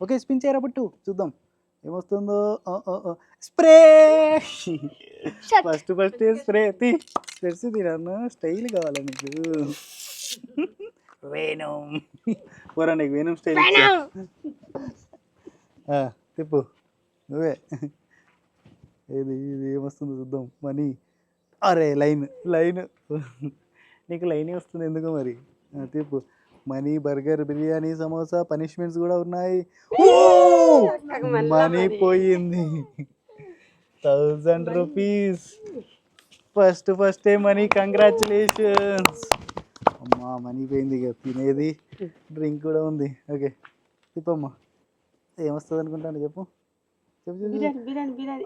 Okay spin చేయరా బట్టు చూద్దాం. ఏమొస్తుందో? స్ప్రే! First first spray. తీ స్పెట్స్ స్టైల్ కావాలి నీకు వేణం. పోరా నీకు వేణం స్టైల్ తిప్పు. నువ్వే. ఏది ఇది ఏమొస్తుందో చూద్దాం. మనీ. అరే లైన్ లైన్. నీకు లైన్ వస్తుంది ఎందుకు మరి? తిప్పు. Money burger biryani samosa punishments కూడా ఉన్నాయి. మనీ పోయింది. Thousand rupees. First first money congratulations. అమ్మా మనీ పోయింది ఇక తినేది. డ్రింక్ కూడా ఉంది. ఓకే తిప్పమ్మా. ఏమొస్తుంది అనుకుంటాను చెప్పు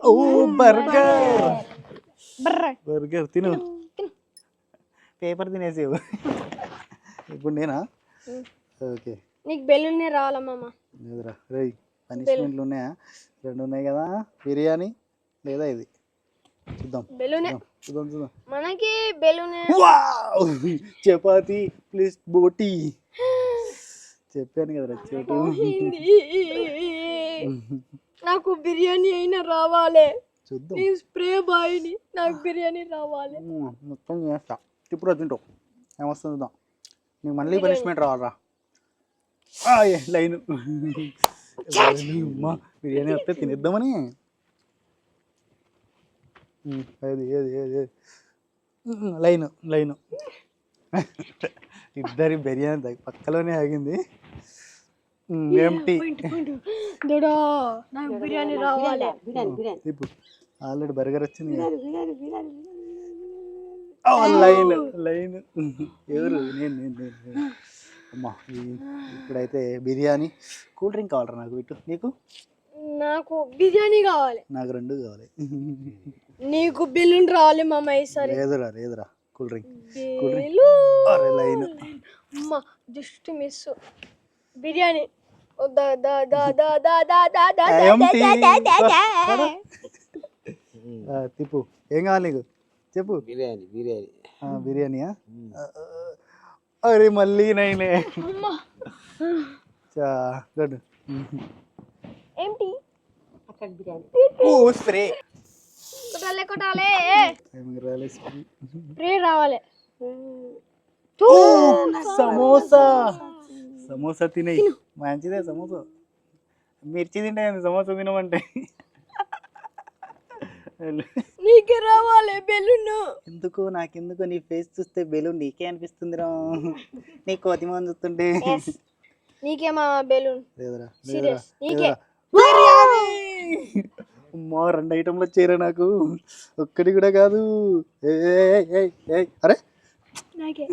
ఓ బర్గర్. బర్గర్ తిను. పేపర్ తినేసేవు. ఇప్పుడు నేనా? ఓకే. నీకు బెలూన్నే రావాలా మామ? లేదురా. రేయ్ పనిష్మెంట్లు ఉన్నాయా? రెండు ఉన్నాయి కదా. బిర్యానీ లేదా ఇది? చూద్దాం. బెలూనే. చూద్దాం, చూద్దాం మనకి బెలూనే. వావ్! చపాతి ప్లస్ బోటి చెప్పాను కదా చోటు. నాకు బిర్యానీ అయినా రావాలి. చూద్దాం. స్ప్రే బాయ్ని నాకు బిర్యానీ రావాలి. మొత్తం చేస్తా. ఇప్పుడు తింటావు ఏమొస్తుంది చూద్దాం. నీకు మళ్ళీ పనిష్మెంట్ రావాలరా. లైన్. అమ్మా బిర్యానీ వస్తే తినేద్దామని. ఏది ఏది ఏది లైన్ లైన్. ఇద్దరి బిర్యానీ పక్కలోనే ఆగింది. ఏంటి దుడా నాకు బిర్యానీ రావాలి. బిర్యానీ బిర్యానీ ఇప్పుడు ఆల్రెడీ బర్గర్ వచ్చింది కదా. బిర్యానీ బిర్యానీ ఆ, లైన్ లైన్ ఎవరు నేను. అమ్మా ఇప్పుడైతే బిర్యానీ కూల్ డ్రింక్ కావాలరా నాకు ఇటు నీకు నాకు బిర్యానీ కావాలి నాకు రెండు కావాలి నీకు బెలూన్ రావాలి మామ ఈసారి లేదురా లేదురా కూల్ డ్రింక్ కూల్ డ్రింక్ అరే లైన్ అమ్మ జస్ట్ మిస్ బిర్యానీ దా దా దా దా దా దా దా దా దా Empty. దా దా దా దా. ఆ, తిప్పు ఏం కావాలి నీకు చెప్పు. బిర్యానీ బిర్యానీ. ఆ, బిర్యానీయా? అరే మళ్ళీ నైనే. అమ్మ. చా గుడ్ ఏంటి? అక్కడ బిర్యానీ. ఓ స్ప్రే. కొట్టాలే కొట్టాలే. రాలే స్ప్రే. రావాలి. సమోసా. సమోసా తినే. మంచిదే సమోసా. మిర్చి తింటే సమోసా తినమంటే. నీకే రావాలి బెలూన్. ఎందుకు? నాకెందుకు? నీ ఫేస్ చూస్తే బెలూన్ నీకే అనిపిస్తుందిరా. నీ కోతి మంది చూస్తుంటే. నీకే మా బెలూన్. లేదురా సీరియస్ నీకే. అమ్మా రెండు ఐటెంలు వచ్చాయిరా నాకు. ఒక్కటి కూడా కాదు. ఏయ్. అరే. నాకే.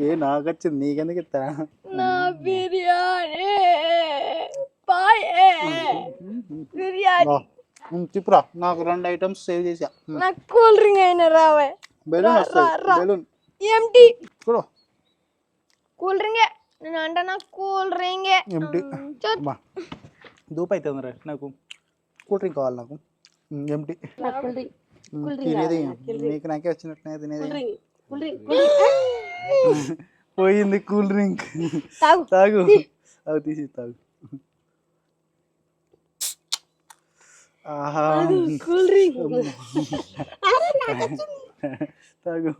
ఏ నాకు వచ్చింది. నీకెందుకు ఇస్తా? నా బిర్యానీ. పాయే. బిర్యానీ. చెప్పురా నాకు రెండు ఐటమ్స్ సేవ్ చేసా నాకు కూల్ డ్రింక్ అయినా రావే బెలూన్. వస్తాయి. బెలూన్. ఏంటి చూడు. కూల్ డ్రింగే నేను అంటే నాకు కూల్ డ్రింగే ఎంటీ. అమ్మా. దూపు అవుతుంది రా నాకు. కూల్ డ్రింక్ కావాలి నాకు. Empty drink. తినేది నీకు నాకే వచ్చినట్టునే తినేది. డ్రింక్. డ్రింక్ పోయింది కూల్ డ్రింక్. తాగు. తాగు. అవి తీసి తాగు. Cool drink. తాగు.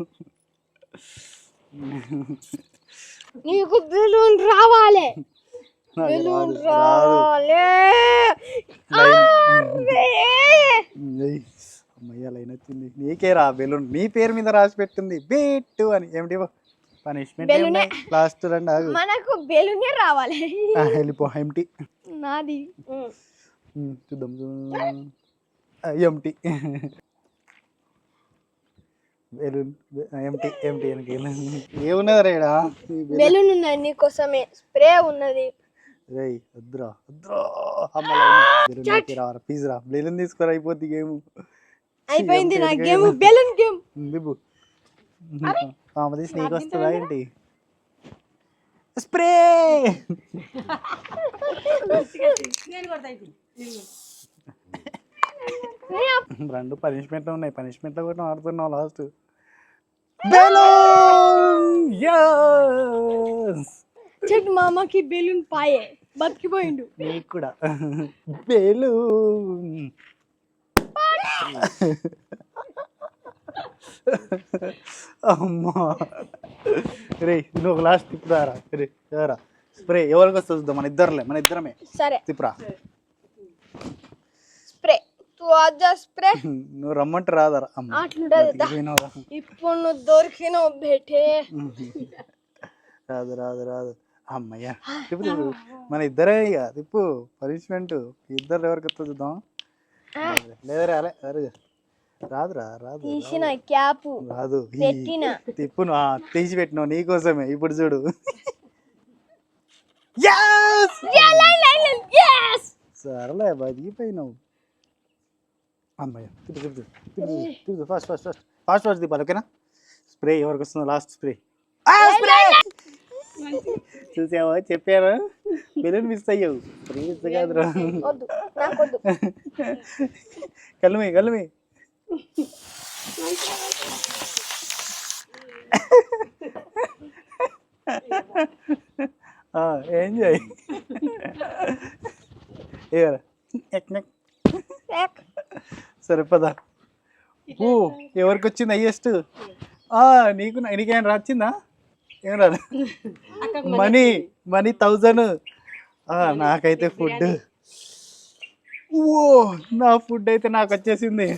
నీకు బెలూన్ రావాలి. బెలూన్. రావాలి. అమ్మయ్య లైన్ వచ్చింది. నీకే రా బెలూన్. నీ పేరు మీద రాసి పెట్టింది. బీట్టు అని. ఏమిటి పనిష్మెంట్. లాస్ట్ రండి మనకు బెలూనే రావాలి. వెళ్ళిపో ఎంటీ నాది. చూద్దాం ఎంటీ బెలూన్ ఎంటీ ఎంటీ వెనక ఏమున్నది రేడా బెలూన్ ఉన్నది నీకోసమే స్ప్రే ఉన్నది. రేయ్ వద్దురా వద్దురా బెలూన్ ప్లీజ్ రా బెలూన్ తీసుకురా అయిపోద్ది గేమ్. అయిపోయింది నా గేమ్ బెలూన్ గేమ్. బిబ్బు కామెడీ స్నేక్ వస్తుందా ఏంటి? స్ప్రే! నేను కొడతా రెండు. పనిష్మెంట్లు ఉన్నాయి. పనిష్మెంట్లో కూడా ఆడుతున్నావు లాస్ట్ బెలూన్! చెట్టు మామకి బెలూన్ పాయే. బతికిపోయిండు. నీకు కూడా. బేలు అమ్మా! రే నువ్వు లాస్ట్ తిప్పు రారా రే. రారా స్ప్రే ఎవరికి వస్తుంది చూద్దాం. మన ఇద్దరులే మన ఇద్దరమే. సరే. తిప్పురా స్ప్రే. స్ప్రే. నువ్వు రమ్మంటే రాదరా అమ్మ అట్లుంటది దా. బతికిపోయినావురా. ఇప్పుడు నువ్వు దొరికినావు బేటే. రాదు రాదు రాదు. అమ్మయ్యా. తిప్పు మన ఇద్దరే ఇక. తిప్పు. పనిష్మెంట్. ఇద్దరు ఎవరికి వస్తుంది చూద్దాం. లేదా రాలే రాదు రాదురా రాదు తీసిన క్యాప్. రాదు. పెట్టిన. తిప్పు తీసి పెట్టినావు నీకోసమే ఇప్పుడు చూడు. Yes! సరేలే బతికిపోయినావు అమ్మయ్య తిప్పు తిప్పు తిప్పు తిప్పు fast fast fast fast fast తిప్పాలి ఓకేనా స్ప్రే ఎవరికి వస్తుందో లాస్ట్ స్ప్రే చూసావా చెప్పారా బెలూన్ మిస్ అయ్యావు స్ప్రే మిస్ కాదురా కళ్ళుమి కళ్ళుమి ఎంజాయ్. సరే పద ఓ ఎవరికి వచ్చింది హయ్యెస్ట్ నీకు నీకేం రాచిందా ఏం రాదు మనీ మనీ థౌజండ్ నాకైతే ఫుడ్ ఓ నా ఫుడ్ అయితే నాకు వచ్చేసింది